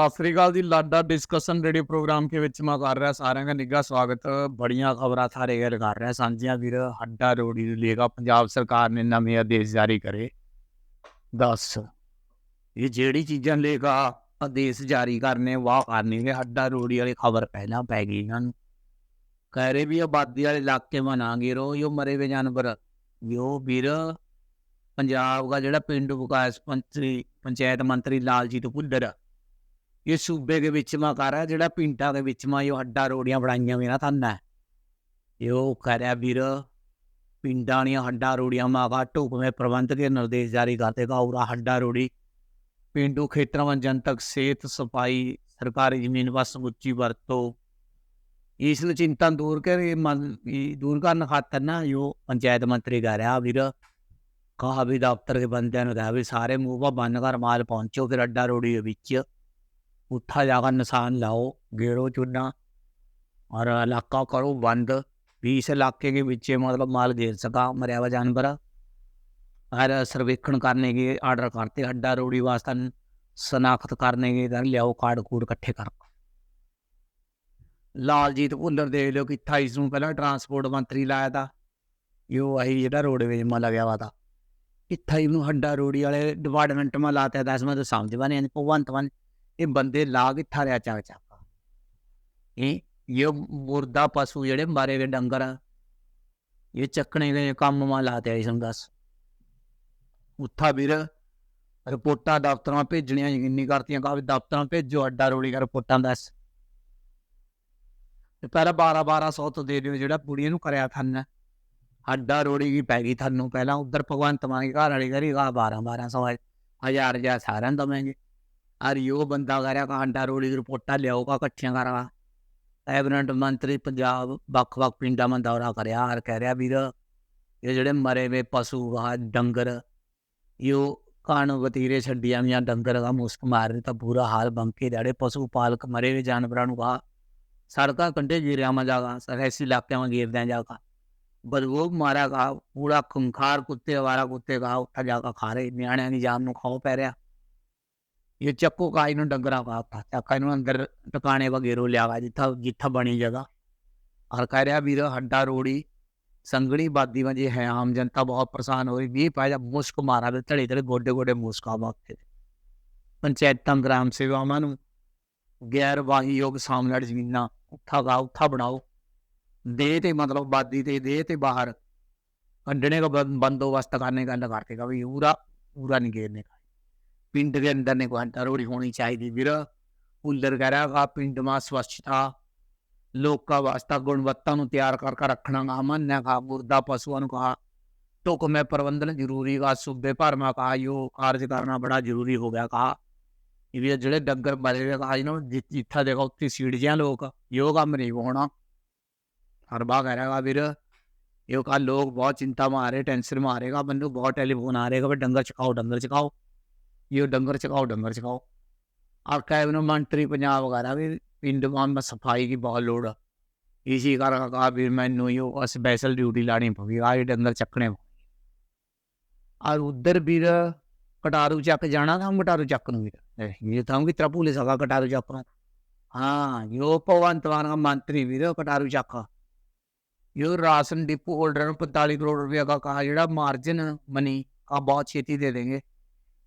ਸਤਿ ਸ੍ਰੀ ਅਕਾਲ ਜੀ, ਲਾਡਾ ਡਿਸਕਸ਼ਨ ਰੇਡੀਓ ਪ੍ਰੋਗਰਾਮ ਕੇ ਵਿੱਚ ਮੈਂ ਕਰ ਰਿਹਾ ਸਾਰਿਆਂ ਦਾ ਨਿੱਘਾ ਸਵਾਗਤ। ਬੜੀਆਂ ਖਬਰਾਂ ਸਾਰੇ ਗੱਲ ਕਰ ਰਿਹਾ ਸਾਂਝੀਆਂ ਵੀਰ, ਹੱਡਾ ਰੋੜੀ ਨੂੰ ਲੇਗਾ ਪੰਜਾਬ ਸਰਕਾਰ ਨੇ ਨਵੇਂ ਆਦੇਸ਼ ਜਾਰੀ ਕਰੇ। ਦੱਸ, ਇਹ ਜਿਹੜੀ ਚੀਜ਼ਾਂ ਲੇਗਾ ਆਦੇਸ਼ ਜਾਰੀ ਕਰਨੇ, ਵਾਹ ਕਰਨੀ ਨੇ, ਹੱਡਾ ਰੋੜੀ ਵਾਲੀ ਖਬਰ ਪਹਿਲਾਂ ਪੈ ਗਈ ਇਹਨਾਂ ਨੂੰ। ਕਹਿ ਰਹੇ ਵੀ ਆਬਾਦੀ ਵਾਲੇ ਇਲਾਕੇ ਬਣਾਂਗੇ ਰੋ ਯੋ ਮਰੇ ਵੇ ਜਾਨਵਰ। ਯੋ ਵੀਰ, ਪੰਜਾਬ ਦਾ ਜਿਹੜਾ ਪਿੰਡੂ ਵਿਕਾਸ ਮੰਤਰੀ ਪੰਚਾਇਤ ਮੰਤਰੀ ਲਾਲਜੀਤ ਭੁੱਲਰ ਇਹ ਸੂਬੇ ਦੇ ਵਿੱਚ ਮਾ ਕਰ ਰਿਹਾ, ਜਿਹੜਾ ਪਿੰਡਾਂ ਦੇ ਵਿੱਚ ਮਾ ਇਹ ਹੱਡਾ ਰੋੜੀਆਂ ਬਣਾਈਆਂ ਵੀ ਥੰਨਾ ਇਹ ਕਰਿਆ ਵੀਰ, ਪਿੰਡਾਂ ਦੀਆਂ ਹੱਡਾ ਰੋੜੀਆਂ ਮਾ ਢੁਕਵੇਂ ਪ੍ਰਬੰਧ ਕੇ ਨਿਰਦੇਸ਼ ਜਾਰੀ ਕਰਤੇ ਕਾ ਹੱਡਾ ਰੋੜੀ। ਪਿੰਡੂ ਖੇਤਰਾਂ ਵਿੱਚ ਜਨਤਕ ਸਿਹਤ, ਸਫ਼ਾਈ, ਸਰਕਾਰੀ ਜ਼ਮੀਨ ਵਸ ਸਮੁੱਚੀ ਵਰਤੋਂ। ਇਸ ਨੂੰ ਚਿੰਤਾ ਦੂਰ ਕਰੇ ਮਨ ਦੂਰ ਕਰਨ ਖਾਤਰ ਨਾ ਜੋ ਪੰਚਾਇਤ ਮੰਤਰੀ ਕਹਿ ਰਿਹਾ ਵੀਰ। ਕਹਾ ਵੀ ਦਫ਼ਤਰ ਦੇ ਬੰਦਿਆਂ ਨੂੰ ਕਹਾ ਵੀ ਸਾਰੇ ਮੂੰਹ ਬੰਨ ਕਰ, ਮਾਲ ਪਹੁੰਚੋ ਫਿਰ ਅੱਡਾ ਰੋੜੀ ਦੇ ਵਿੱਚ। ਉੱਠਾ ਜਾਗਾ ਨਿਸ਼ਾਨ ਲਾਓ ਗੇੜੋ ਚੁਨਾ और इलाका करो बंद भी इस इलाके के बीच मतलब माल घेर सका मरिया हुआ जानवर और सर्वेक्षण करने के आर्डर करते अड्डा रोड़ी वास्ता शनाख्त करने के इधर लियाओ कार्ड कूड इकट्ठे कर ਲਾਲਜੀਤ ਭੁੱਲਰ ਦੇਖ ਲਿਓ ਕਿ 28 ਨੂੰ ਪਹਿਲਾਂ ਟਰਾਂਸਪੋਰਟ ਮੰਤਰੀ ਲਾਇਆ ਤਾ ਯੋ ਆਹੀ ਜਿਹੜਾ ਰੋਡਵੇਜ ਮਾ ਲੱਗਿਆ ਵਾ ਤਾ 28 ਨੂੰ ਹੱਡਾ ਰੋੜੀ ਵਾਲੇ ਡਿਪਾਰਟਮੈਂਟ ਮਾ ਲਾਤਾ ਦਸ ਮੈਂ ਤਾਂ ਸਮਝ ਬਣੇ ਨਹੀਂ ਭਗਵੰਤ ਮਾਨ ਇਹ ਬੰਦੇ ਲਾ ਕਿੱਥਾ ਰਿਆ ਚੱਕ ਇਹ ਇਹ ਮੁਰਦਾ ਪਸ਼ੂ ਜਿਹੜੇ ਮਾਰੇ ਗਏ ਡੰਗਰ। ਇਹ ਚੱਕਣੇ ਦੇ ਕੰਮ ਮਾ ਲਾਤੇ ਇਸ ਨੂੰ ਦੱਸ। ਉੱਥਾ ਵੀਰ, ਰਿਪੋਰਟਾਂ ਦਫ਼ਤਰਾਂ ਭੇਜਣੀਆਂ ਯਕੀਨੀ ਕਰਤੀਆਂ ਕਾ ਵੀ ਦਫ਼ਤਰਾਂ ਭੇਜੋ, ਅੱਡਾ ਰੋੜੀ ਕਰ ਰਿਪੋਰਟਾਂ ਦੱਸ। ਤੇ ਪਹਿਲਾਂ 12 1200 ਤੋਂ ਦੇ ਦਿਓ ਜਿਹੜਾ ਬੁੜੀਆਂ ਨੂੰ ਕਰਿਆ ਥੰਨ। ਅੱਡਾ ਰੋੜੀ ਕੀ ਪੈ ਗਈ ਤੁਹਾਨੂੰ ਪਹਿਲਾਂ ਉਧਰ ਭਗਵੰਤ ਮਾਨ ਘਰ ਵਾਲੀ ਕਰੀ ਗਾ 12 1200 ਹਜ਼ਾਰ ਜਾਂ ਸਾਰਿਆਂ ਨੂੰ ਦਵਾਂਗੇ। ਅਰ ਉਹ ਬੰਦਾ ਕਰਿਆ ਕਾਂਡਾ ਰੋਲੀ ਦੀ ਰਿਪੋਰਟਾਂ ਲਿਆਓਗਾ ਇਕੱਠੀਆਂ ਕਰਾ ਕੈਬਨਿਟ ਮੰਤਰੀ ਪੰਜਾਬ ਵੱਖ-ਵੱਖ ਪਿੰਡਾਂ ਮੈਂ ਦੌਰਾ ਕਰਿਆ ਔਰ ਕਹਿ ਰਿਹਾ ਵੀਰ, ਇਹ ਜਿਹੜੇ ਮਰੇ ਵੇ ਪਸ਼ੂ ਆ, ਡੰਗਰ ਯੋ ਕਾਣ ਵਤੀਰੇ ਛੱਡੀਆਂ ਜਾਂ ਡੰਗਰ ਦਾ ਮੁਸਕ ਮਾਰ ਦਿੱਤਾ ਬੁਰਾ ਹਾਲ ਬੰਕੇ ਜਿਹੜੇ ਪਸ਼ੂ ਪਾਲਕ ਮਰੇ ਵੇ ਜਾਨਵਰਾਂ ਨੂੰ ਆ, ਸੜਕਾਂ ਕੰਢੇ ਜੀਰਿਆਂ ਮਾ ਜਾਗਾ ਸਰਹੈਸੀ ਇਲਾਕਿਆਂ ਮਾ ਗੇਰਦਿਆਂ ਜਾਗਾ ਬਦਬੂ ਮਾਰਾ ਗਾ, ਪੂਰਾ ਖੁੰਖਾਰ ਕੁੱਤੇ ਵਾਰਾ ਕੁੱਤੇ ਗਾ, ਉੱਠਾ ਜਾਗਾ ਖਾ ਰਹੇ, ਨਿਆਣਿਆਂ ਦੀ ਜਾਨ ਨੂੰ ਖਾਓ ਪੈ ਰਿਹਾ। ਇਹ ਚੱਕੋ ਕਾਈ ਨੂੰ ਡੰਗਰਾ ਪਾਤਾ ਚੱਕਾ ਨੂੰ ਅੰਦਰ ਟਿਕਾਣੇ ਵਗੇਰੋ ਲਿਆਵਾ ਜਿੱਥਾ ਜਿੱਥਾ ਬਣੀ ਜਗ੍ਹਾ ਔਰ ਕਹਿ ਰਿਹਾ ਵੀਰ ਹੱਡਾ ਰੋੜੀ ਸੰਗਣੀ ਬਾਦੀ ਵਜੇ ਹੈ ਆਮ ਜਨਤਾ ਬਹੁਤ ਪਰੇਸ਼ਾਨ ਹੋਈ ਵੀ ਪਾਇਆ ਮੁਸਕ ਮਾਰਾ ਦੇ ਧੜੇ ਧੜੇ ਗੋਡੇ ਗੋਡੇ ਮੁਸਕਾ ਵਕਤੇ ਪੰਚਾਇਤਾਂ ਗ੍ਰਾਮ ਸੇਵਾਵਾਂ ਨੂੰ ਗੈਰ ਵਾਹੀਯੋਗ ਸਾਹਮਣੇ ਜ਼ਮੀਨਾਂ ਉੱਥਾ ਗਾ ਉੱਥਾ ਬਣਾਓ ਦੇ ਤੇ ਮਤਲਬ ਬਾਦੀ ਤੇ ਦੇ ਤੇ ਬਾਹਰ ਕੱਢਣੇ ਦਾ ਬੰ- ਬੰਦੋਬਸਤ ਕਰਨੇ का लगा का भी पूरा पूरा नहीं घेरने का ਪਿੰਡ ਦੇ ਅੰਦਰ ਨੇ ਗੁਆਂਟਾ ਰੋੜੀ ਹੋਣੀ ਚਾਹੀਦੀ ਵੀਰ। ਪੁੱਲਰ ਕਰਾਗਾ ਪਿੰਡ ਮਾ ਸਵੱਛਤਾ, ਲੋਕਾਂ ਵਾਸਤਾ ਗੁਣਵੱਤਾ ਨੂੰ ਤਿਆਰ ਕਰਕੇ ਰੱਖਣਾ ਆਮਨ ਨੇ ਕਹਾ ਮੁਰਦਾ ਪਸ਼ੂਆਂ ਨੂੰ ਕਹਾ ਟੋਕ ਮੈਂ ਪ੍ਰਬੰਧਨ ਜ਼ਰੂਰੀ ਦਾ ਸੂਬੇ ਭਰ ਮਾ ਕਹਾ, ਯੋ ਕਾਰਜ ਕਰਨਾ ਬੜਾ ਜ਼ਰੂਰੀ ਹੋ ਗਿਆ ਕਹਾ। ਇਹ ਵੀ ਜਿਹੜੇ ਡੰਗਰ ਮਰੇ ਨੇ ਕਹਾ, ਇਹਨਾਂ ਨੂੰ ਜਿੱਥਾ ਦੇਖੋ ਉੱਥੇ ਸੀੜ ਜਿਆ ਲੋਕ, ਯੋ ਕੰਮ ਨਹੀਂ ਹੋਣਾ। ਹਰ ਬਾਗ ਆਏਗਾ ਵੀਰ, ਇਹ ਕਾ ਲੋਕ ਬਹੁਤ ਚਿੰਤਾ ਮਾਰੇ ਟੈਨਸ਼ਨ ਮਾਰੇਗਾ ਮੈਨੂੰ ਬਹੁਤ ਟੈਲੀਫੋਨ ਆ ਰਹੇਗਾ ਵੀ ਡੰਗਰ ਚਕਾਓ ਡੰਗਰ ਚਕਾਓ ये डंगर चखाओ डंगर चखाओ आपका एवनो मंत्री पंजाब वगैरह भी इन दुकान में सफाई की बहुत लोड़ है इसी कारण कहा भी मैनू ये स्पेशल ड्यूटी लानी पवी आज डंगर चकने और उधर भी कटारू चक जाना था हम कटारू चक नु ये था हम कितना भूल सका कटारू चक हाँ यो भगवंत मान का मंत्री भी कटारू चक यो राशन डिपो होल्डर पंताली करोड़ रुपया का कहा जो मार्जिन मनी का बहुत छेती दे देंगे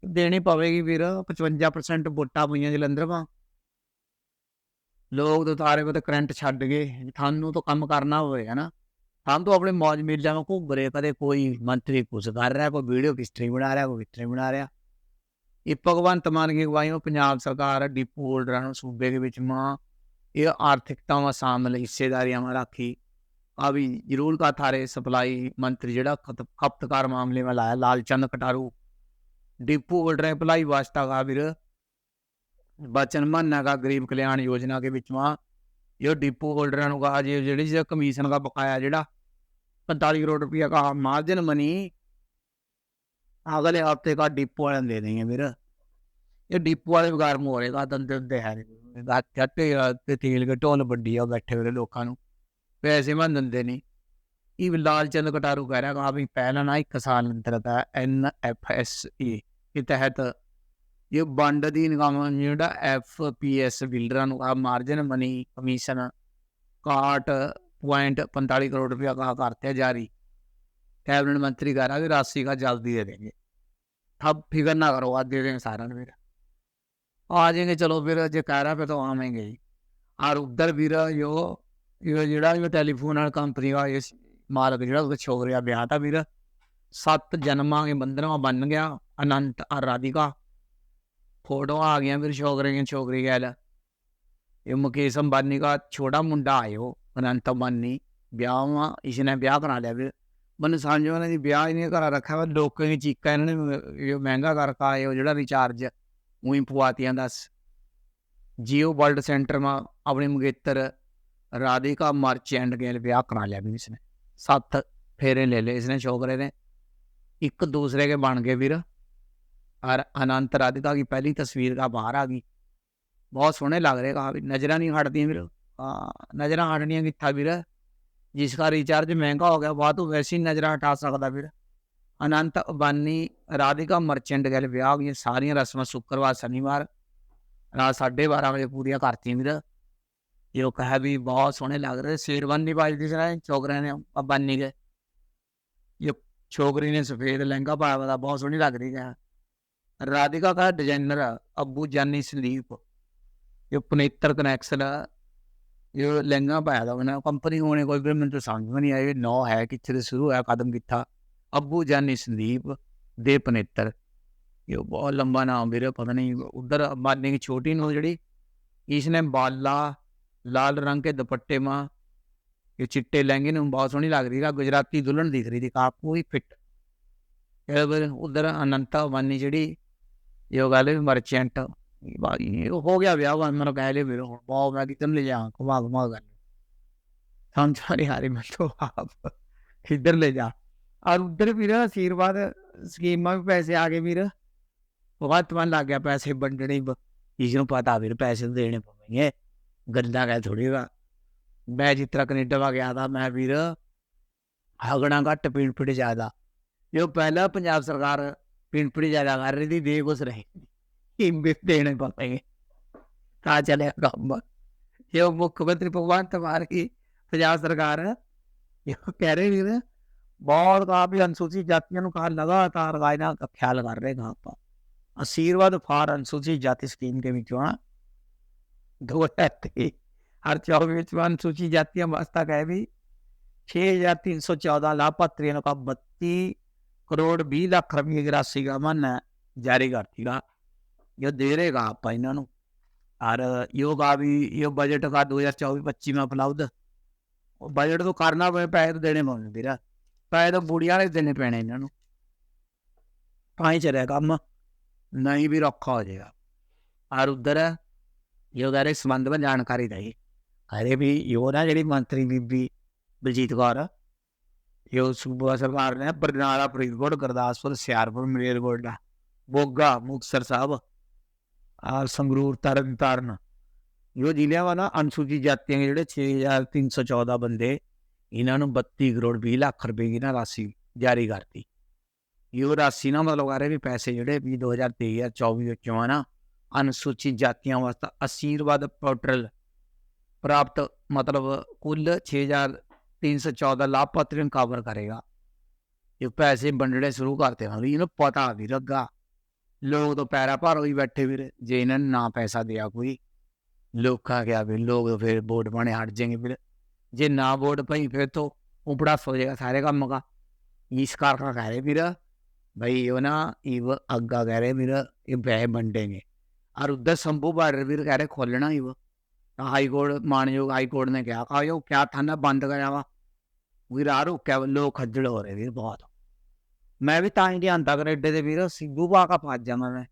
ਦੇਣੀ ਪਵੇਗੀ ਵੀਰ 55% ਵੋਟਾਂ ਪਈਆਂ ਜਲੰਧਰਵਾ ਲੋਕ ਤਾਂ ਤਾਰੇ ਕੋ ਕਰੰਟ ਛੱਡ ਗਏ ਤੁਹਾਨੂੰ ਤਾਂ ਕੰਮ ਕਰਨਾ ਹੋਵੇ ਹੈ ਨਾ ਤਾਂ ਆਪਣੇ ਮੌਜ ਮੇਲਿਆਂ ਵਿੱਚ ਘੁੰਮ ਰਹੇ ਕਦੇ ਕੋਈ ਮੰਤਰੀ ਕੁਝ ਕਰ ਰਿਹਾ, ਕੋਈ ਵੀਡੀਓ ਕਿਸਟਰੀ ਬਣਾ ਰਿਹਾ, ਕੋਈ ਕਿਸਟਰੀ ਬਣਾ ਰਿਹਾ। ਇਹ ਭਗਵੰਤ ਮਾਨ ਕੀ ਅਗਵਾਈ ਵਿੱਚ ਪੰਜਾਬ ਸਰਕਾਰ, ਡਿਪੂ ਹੋਲਡਰਾਂ ਨੂੰ ਸੂਬੇ ਦੇ ਵਿੱਚ ਮਾਂ, ਇਹ ਆਰਥਿਕਤਾਵਾਂ ਸ਼ਾਮਲ, ਹਿੱਸੇਦਾਰੀਆਂ ਮਾ ਰੱਖੀ। ਆ ਵੀ ਜ਼ਰੂਰ ਕਾ ਥਾਰੇ ਸਪਲਾਈ ਮੰਤਰੀ ਜਿਹੜਾ ਖਤ- ਖਪਤਕਾਰ ਮਾਮਲੇ में ਲਾਇਆ ਲਾਲ ਚੰਦ ਕਟਾਰੂ। डिपो रिप्लाई वास्ता का वीर वचन मानना का गरीब कल्याण योजना के बीचवा जो डिपो होल्डरों का जो जेडी कमीशन का बकाया जेड़ा पैंतालीस करोड़ रुपया का मार्जिन मनी अगले हफ्ते का डिपो वाले दे देंगे मेरा ये डिपो वाले बेकार मोरेगा दंदे दंदे है तेल के ढोल बड्डी बैठे हुए लोगों पैसे मैं दिंदे नहीं ఈ లాల్చంద్ కటారు గారు అవి పేలన కిసాన్ అంతర్గత ఎన్ఎఫ్ఎస్ఏ के तहत ये बंड अधीन जोड़ा एफ पी एस बिल्डर का मार्जिन मनी कमीशन काट पॉइंट पैंतालीस करोड़ रुपया का करते हैं जारी कैबिनेट मंत्री कह रहा कि राशि का जल्दी दे देंगे अब फिक्र ना करो आज दे देंगे सारा फिर आ जाएंगे चलो फिर जो कह रहा फिर तो आवेंगे और उधर फिर यो यो जो टेलीफोन कंपनी का ਮਾਲਕ ਜਿਹੜਾ ਉਹਦਾ ਛੋਕਰਿਆ ਵਿਆਹ ਤਾਂ ਵੀਰ, ਸੱਤ ਜਨਮਾਂ ਦੇ ਬੰਦਨਾ ਬੰਨ ਗਿਆ, ਅਨੰਤ ਆ ਰਾਧਿਕਾ ਫੋਟੋ ਆ ਗਈਆਂ ਫਿਰ ਛੋਕਰੇ ਦੀਆਂ ਛੋਕਰੀ ਗੈਲ। ਇਹ ਮੁਕੇਸ਼ ਅੰਬਾਨੀ ਦਾ ਛੋਟਾ ਮੁੰਡਾ ਆਇਓ ਅਨੰਤ ਅੰਬਾਨੀ। ਵਿਆਹ ਵਾ ਇਸਨੇ ਵਿਆਹ ਕਰਾ ਲਿਆ ਫਿਰ ਮਨ ਸਮਝੋ ਨੇ ਵਿਆਹ ਇਹਨੇ ਘਰ ਰੱਖਿਆ ਵਾ, ਲੋਕਾਂ ਦੀ ਚੀਕਾਂ ਇਹਨਾਂ ਨੇ, ਇਹ ਮਹਿੰਗਾ ਕਰਕੇ ਆਏ ਉਹ ਜਿਹੜਾ ਰਿਚਾਰਜ ਉਹੀ ਪਵਾਤੀਆਂ ਦੱਸ ਜੀਓ ਵਰਲਡ ਸੈਂਟਰ ਮਾ ਆਪਣੇ ਮੰਗੇਤਰ ਰਾਧਿਕਾ ਮਰਚੈਂਟ ਗੈਲ ਵਿਆਹ ਕਰਾ ਲਿਆ ਵੀ ਇਸਨੇ। सात फेरे ले ले इसने छोकरे ने एक दूसरे के बन गए वीर और अनंत राधिका की पहली तस्वीर का बाहर आ गई बहुत सोहने लग रहे कहा नजर नहीं हटती वीर नजर हटनिया किथा वीर जिसका रिचार्ज महंगा हो गया वह तो वैसे ही नजर हटा सकता वीर अनंत अबानी राधिका मर्चेंट गैल ब्याह हो गई सारिया रस्म शुक्रवार शनिवार रात साढ़े बारह बजे पूरी करती वीर ये कहा भी बहुत सोहने लग रहे शेरवानी पाई थी सर छोकरे ने अंबानी के ये छोकरी ने सफेद लहंगा पाया हुआ था बहुत सोहनी लग रही है राधिका का डिजाइनर है, अब्बू जानी स्लीप ये पुनेतर कनेक्शन है, ये लहंगा पाया था मैंने कंपनी होने कोई भी मैंने तो समझ में नहीं आया ये नौ है कितने शुरू है कदम किथा अब्बू जानी संदीप दे पनेतर ये बहुत लंबा नाम मेरे पता नहीं उधर अंबानी की छोटी नो जड़ी इसने बाला लाल रंग के दुपट्टे में ये चिट्टे लहंगे ने बहुत सोहनी लग रही थी गुजराती दुल्हन दिख रही थी काफी फिट उधर अनंता वानी जी ये गल मर्चेंट हो गया ब्याह मैंने कह लिया मेरे हूँ बहुत मैं कितने ले जाऊँ घुमा घुमा कर समझ नहीं आ रही मैं तो आप इधर ले जा और उधर फिर आशीर्वाद स्कीम में भी पैसे आ गए फिर बहुत मन लग गया पैसे बंटने जिसनों पता फिर पैसे देने पवेंगे ਗੰਦਾ ਗਿਆ ਥੋੜੀ ਦਾ ਮੈਂ ਜਿਸ ਤਰ੍ਹਾਂ ਕੈਨੇਡਾ ਵਾ ਗਿਆ ਤਾਂ ਮੈਂ ਵੀਰ ਹਗਣਾ ਘੱਟ ਪੀਣ ਪੀੜ ਜ਼ਿਆਦਾ। ਜੋ ਪਹਿਲਾਂ ਪੰਜਾਬ ਸਰਕਾਰ ਪੀਣ ਪੀੜ ਜ਼ਿਆਦਾ ਕਰ ਰਹੀ ਸੀ ਦੇ ਉਸ ਰਹੇ। ਇੰਬਿਸ ਦੇਣੇ ਪਏ ਤਾਂ ਚਲੇ ਕੰਮ। ਇਹ ਮੁੱਖ ਮੰਤਰੀ ਭਗਵਾਨ ਤਵਾਰੀ ਪੰਜਾਬ ਸਰਕਾਰ ਇਹ ਕਹਿ ਰਹੇ ਵੀਰ, ਬਹੁਤ ਕਾਫੀ ਅਨਸੂਚਿਤ ਜਾਤੀਆਂ ਨੂੰ ਕਹਾ ਲਗਾਤਾਰ ਗਾਇਨਾ ਦਾ ਖਿਆਲ ਕਰ ਰਹੇ ਹਾਂ ਆਪਾਂ। ਆਸ਼ੀਰਵਾਦ ਫਾਰ ਅਨਸੂਚਿਤ ਜਾਤੀ ਸਕੀਮ ਦੇ ਵਿੱਚੋਂ ਹਰ 24 ਵਿੱਚ अनुसूचित जातियां वास्ता कहे भी 6314 लाभार्थियों का 32 करोड़ बीस लाख रुपये की राशि का मन जारी करतीगा ये दे रहेगा आप इन्हों और यो का भी यो बजट का दो हजार चौबीस पच्ची में उपलब्ध बजट तो करना पे पैसे तो देने पौने फिर पैसे तो बुढ़िया ने देने पैने इन्हों पाई चले कम नहीं भी रखा हो जाएगा और उधर यो कह ਯੋਗਾਰੇ ਸੰਬੰਧ ਵਿੱਚ ਜਾਣਕਾਰੀ ਦਈ। ਅਰੇ ਵੀ ਯੋਨਾ ਜਿਹੜੀ ਮੰਤਰੀ ਬੀਬੀ ਬਲਜੀਤ ਕੌਰ ਯੋ ਸੂਬਾ ਸਰਕਾਰ ਨੇ ਬਰਨਾਲਾ, ਫਰੀਦਕੋਟ, ਗੁਰਦਾਸਪੁਰ ਸਿਆਰਪੁਰ ਮਲੇਰਕੋਟ ਦਾ ਬੋਗਾ ਮੁਕਸਰ ਸਾਹਿਬ ਆ ਸੰਗਰੂਰ ਤਰਨ ਤਾਰਨ ਯੋ ਜ਼ਿਲ੍ਹਿਆਂ ਵਾਲਾ ਅਨਸੂਚਿਤ ਜਾਤੀਆਂ ਦੇ ਜਿਹੜੇ 6314 ਬੰਦੇ, ਇਹਨਾਂ ਨੂੰ 32 ਕਰੋੜ 20 ਲੱਖ ਰੁਪਏ ਦੀ ਨਾ ਰਾਸ਼ੀ ਜਾਰੀ ਕਰਤੀ। ਯੋ ਰਾਸ਼ੀ ਨਾਲ ਮਤਲਬ ਆ ਵੀ ਪੈਸੇ ਜਿਹੜੇ ਵੀ 2023 24 ਵਿੱਚੋਂ ਆ ਨਾ ਅਨੁਸੂਚਿਤ ਜਾਤੀਆਂ ਵਾਸਤੇ ਅਸ਼ੀਰਵਾਦ ਪੋਰਟਲ ਪ੍ਰਾਪਤ ਮਤਲਬ ਕੁੱਲ 6314 ਲਾਭਪਾਤਰੀਆਂ ਕਵਰ ਕਰੇਗਾ। ਇਹ ਪੈਸੇ ਵੰਡਣੇ ਸ਼ੁਰੂ ਕਰਤੇ ਹਨ। ਇਹਨੂੰ ਪਤਾ ਵੀ ਲੱਗਾ। ਲੋਕ ਤਾਂ ਪੈਰਾ ਭਾਰ ਹੋਈ ਬੈਠੇ ਵੀਰੇ। ਜੇ ਇਹਨਾਂ ਨੇ ਨਾ ਪੈਸਾ ਦਿਆ ਕੋਈ, ਲੋਕਾਂ ਕਿਹਾ ਵੀ, ਲੋਕ ਫਿਰ ਵੋਟ ਪਾਣੇ ਹਟ ਜਾਣਗੇ ਵੀਰੇ। ਜੇ ਨਾ ਵੋਟ ਪਈ ਫਿਰ ਤੋਂ ਉਪੜਾ ਹੋ ਜਾਏਗਾ ਸਾਰੇ ਕੰਮ ਕਾ ਇਸ ਕਾਰ ਕਾ ਰਹੇ ਵੀਰੇ भाई ਉਹ ਨਾ ये वो अग्गा कह ਇਹ मेरा ये उधर शंभू बॉर्डर भी कह रहे खोलना ही वो हाई कोर्ट मानयोग हाई कोर्ट ने क्या कहा यो क्या थाना बंद कराया वा ਵੀਰ ਆ ਰੁਕਿਆ ਲੋਕ ਖੱਜਲ ਹੋ ਰਹੇ ਵੀਰ ਬਹੁਤ ਮੈਂ ਵੀ ਤਾਂ ਹੀ ਧਿਆਨ ਕੈਨੇਡਾ ਦੇ ਵੀਰ ਸਿੱਧੂ ਪਾ ਕੇ ਫਸ ਜਾਵਾਂ ਮੈਂ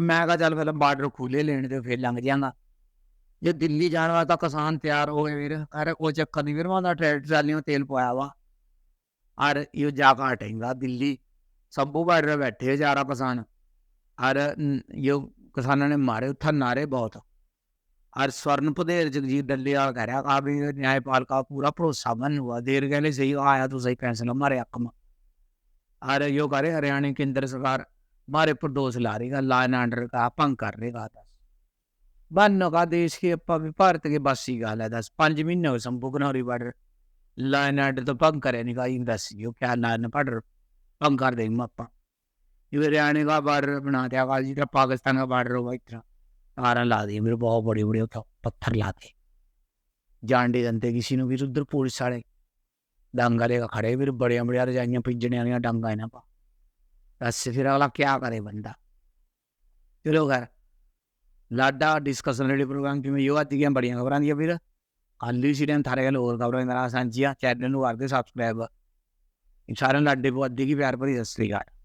ਮੈਂ ਕਹਾ ਚੱਲ ਪਹਿਲਾਂ ਬਾਰਡਰ ਖੁੱਲੇ ਲੈਣ ਤੇ ਫਿਰ ਲੰਘ ਜਾਵਾਂਗਾ ਜੇ ਦਿੱਲੀ ਜਾਣ ਵਾਲਾ ਤਾਂ ਕਿਸਾਨ ਤਿਆਰ ਹੋ ਗਏ ਵੀਰ ਅਰੇ ਕੋਈ ਚੱਕਰ ਨਹੀਂ ਵੀਰ ਮੈਂ ਤਾਂ ਟਰੈਕਟਰ ਟਰਾਲੀਆਂ ਤੇਲ ਪਵਾਇਆ ਵਾ ਔਰ ਇਹ ਜਾ ਕੇ ਹਟੇਗਾ ਦਿੱਲੀ ਸਭੂ ਬਾਰਡਰ ਬੈਠੇ ਹਜ਼ਾਰਾਂ ਕਿਸਾਨ ਔਰ ਇਹ किसानों ने मारे उठा नारे बहुत और स्वर्ण पधेर जगजीत डल्लिया कह रहा कहा भी न्यायपाल का पूरा भरोसा बन हुआ देर कहले सही आया तो सही फैसला हमारे हक में और यो कह रहे हरियाणा केंद्र सरकार हमारे पर दोष ला रहेगा ला एंड आर्डर का भंग कर रहेगा दस बन का देश के अपा भी भारत के बस ही गल है दस पांच महीने हो Shambhu Ghanauri border law and order तो भंग करे नहीं का दस यो क्या ला एंड आर्डर भंग कर देंगे अपा ये हरियाणा का बॉर्डर बना दिया का जी पाकिस्तान का बॉर्डर होगा इतना तारा ला दी मेरे बहुत बड़े बड़े उठा पत्थर ला दे जान दे दंते किसी ने भी उधर पुलिस वाले डंगा लेकर खड़े फिर बड़िया बड़िया रजाइयां पिजने वाली डंगा इन्हें पा बस फिर अगला क्या करे बंदा चलो खैर लाडा डिस्कशन वाले प्रोग्राम की मैं यो आती गया बड़िया खबर आंदियां फिर कल ही सीटें थारे गल और खबर मेरा सांझिया चैनल ਨੂੰ ਕਰਦੇ ਸਬਸਕ੍ਰਾਈਬ ਸਾਰਿਆਂ ਨੂੰ ਲਾਡੇ ਪੋ ਅੱਧੀ ਕੀ ਪਿਆਰ ਭਰੀ ਸਤਿ ਸ੍ਰੀ ਅਕਾਲ